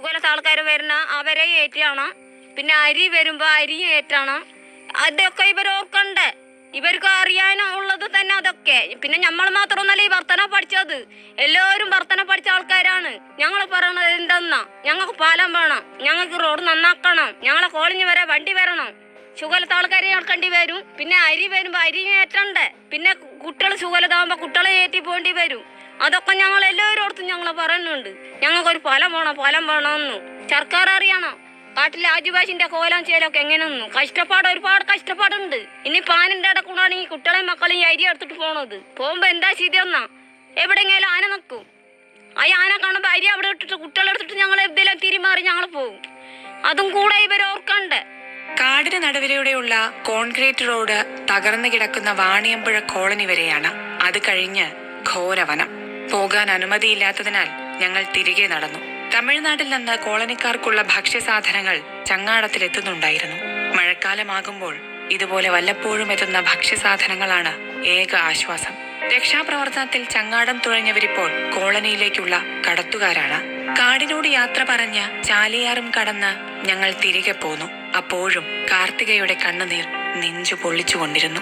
ഇതുപോലത്തെ ആൾക്കാർ വരുന്ന അവരെ ഏറ്റാണ് പിന്നെ അരി വരുമ്പോൾ അരി ഏറ്റാണ്. അതൊക്കെ ഇവരൊക്കെ ഉണ്ട്. ഇവർക്ക് അറിയാനുള്ളത് തന്നെ അതൊക്കെ. പിന്നെ നമ്മൾ മാത്രമൊന്നല്ല ഈ വർത്തന പഠിച്ചത്. എല്ലാവരും വർത്തന പഠിച്ച ആൾക്കാരാണ്. ഞങ്ങൾ പറയണത് എന്തെന്നാ? ഞങ്ങൾക്ക് പാലം വേണം. ഞങ്ങൾക്ക് റോഡ് നന്നാക്കണം. ഞങ്ങളെ കോളിഞ്ഞ് വരെ വണ്ടി വരണം. സുഖലത്തെ ആൾക്കാരെ കണ്ടി വരും. പിന്നെ അരി വരുമ്പോ അരി ഏറ്റണ്ടേ? പിന്നെ കുട്ടികൾ സുഖലതാകുമ്പോ കുട്ടികളെ ഏറ്റി പോകേണ്ടി വരും. അതൊക്കെ ഞങ്ങൾ എല്ലാവരോടത്തും ഞങ്ങൾ പറയുന്നുണ്ട്. ഞങ്ങൾക്കൊരു ഫലം വേണം ഫലം വേണമെന്നു. സർക്കാർ അറിയണം. കാട്ടിലെ ആദിവാസിന്റെ കോലം ചേലൊക്കെ എങ്ങനെയൊന്നും. കഷ്ടപ്പാട് ഒരുപാട് കഷ്ടപ്പാടുണ്ട്. ഇനി പാനിന്റെ അടക്കുണ്ടാണ് ഈ കുട്ടികളെയും മക്കളെയും അരി എടുത്തിട്ട് പോണത്. പോകുമ്പോ എന്താ ചെയ്തെന്നാ എവിടെങ്കിലും ആന നിൽക്കും. ആ ആന കാണുമ്പോ അരി അവിടെ ഇട്ടിട്ട് കുട്ടികളെടുത്തിട്ട് ഞങ്ങൾ എവിടെയെല്ലാം തിരിമാറി ഞങ്ങൾ പോകും അതും കൂടെ ഇവർ ഓർക്കണ്ടേ? കാടിന് നടുവിലൂടെയുള്ള കോൺക്രീറ്റ് റോഡ് തകർന്നു കിടക്കുന്ന വാണിയമ്പുഴ കോളനി വരെയാണ്. അത് കഴിഞ്ഞ് ഘോരവനം. പോകാൻ അനുമതിയില്ലാത്തതിനാൽ ഞങ്ങൾ തിരികെ നടന്നു. തമിഴ്നാട്ടിൽ നിന്ന് കോളനിക്കാർക്കുള്ള ഭക്ഷ്യസാധനങ്ങൾ ചങ്ങാടത്തിലെത്തുന്നുണ്ടായിരുന്നു. മഴക്കാലമാകുമ്പോൾ ഇതുപോലെ വല്ലപ്പോഴും എത്തുന്ന ഭക്ഷ്യസാധനങ്ങളാണ് ഏക ആശ്വാസം. രക്ഷാപ്രവർത്തനത്തിൽ ചങ്ങാടം തുഴഞ്ഞവരിപ്പോൾ കോളനിയിലേക്കുള്ള കടത്തുകാരാണ്. കാടിനോട് യാത്ര പറഞ്ഞ് ചാലിയാറും കടന്ന് ഞങ്ങൾ തിരികെ പോന്നു. അപ്പോഴും കാർത്തികയുടെ കണ്ണുനീർ നെഞ്ചു പൊള്ളിച്ചുകൊണ്ടിരുന്നു.